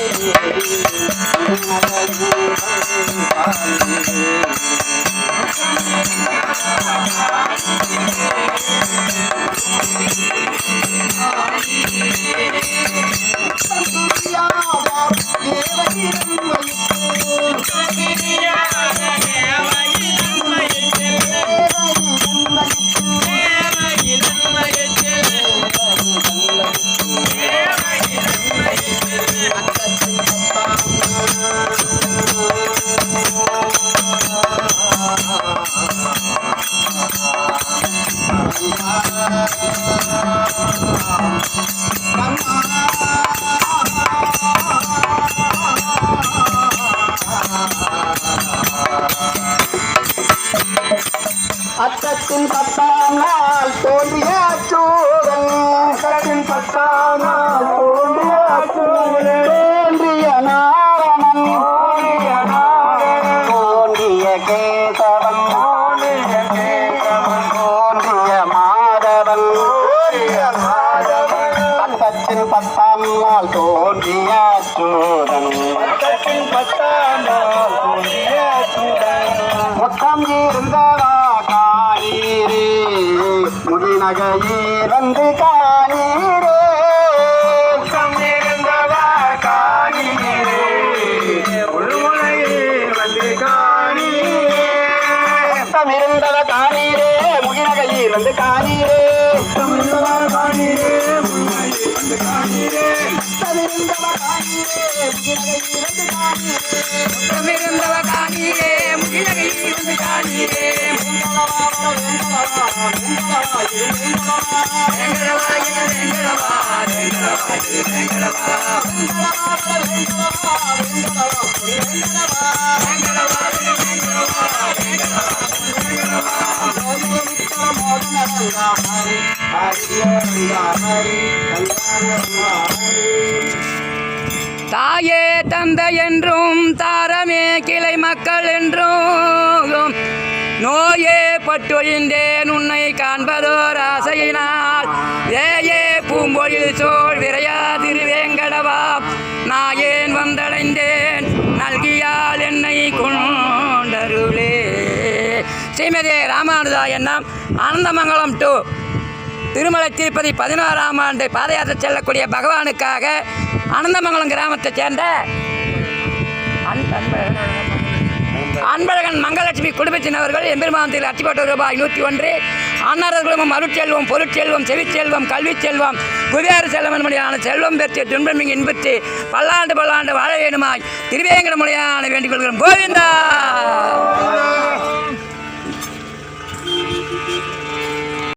Yeah. அச்சத்தின் பத்தாம் நாள் தோன்றிய சூடன் அச்சத்தின் பத்தாம் நாள் கேசவன் தோன்றிய கேசவன் தோன்றிய மாதவன். பத்தாம் நாள் தோன்றிய பத்தாம் நாள் தோன்றிய வந்து காணீரே? காணீரே முகிநகையில் வந்து காணீரே காணீரே காணீரே மொத்தம் இருந்தவ காணீரே முகிநகையில் வந்து காணீரே இருந்தவ காணீரே முகிலகையில் வந்து காணீரே வெங்கடவா தாயே தந்தை என்றும் தாரமே கிளை மக்கள் என்றும் நோயே பட்டொழிந்தேன் உன்னை காண்பதோர் ஆசையினால். ஏயே பூம்பொழில் சோழ் விரையா திருவேங்கடவா நாயே ஸ்ரீமதி ராமானுஜா எண்ணம் ஆனந்தமங்கலம் டூ. திருமலை திருப்பதி பதினாறாம் ஆண்டு பாத யாத்திரை செல்லக்கூடிய பகவானுக்காக அனந்தமங்கலம் கிராமத்தைச் சேர்ந்த அன்பழகன். அன்பழகன் மங்கலட்சுமி குடும்பத்தினவர்கள் எம்பெருமாந்தில் அச்சிப்பட்ட ரூபாய் நூற்றி ஒன்று. அன்னாரர்களும் அருட்செல்வம் பொருட்செல்வம் செவிச்செல்வம் கல்விச் செல்வம் குபேர செல்வம் என்படியான செல்வம் பெற்று துன்பமிங் இன்பத்து பல்லாண்டு பல்லாண்டு வாழ வேணுமாய் திருவேங்கட மொழியான வேண்டிக் கொள்கிறோம். கோவிந்தா!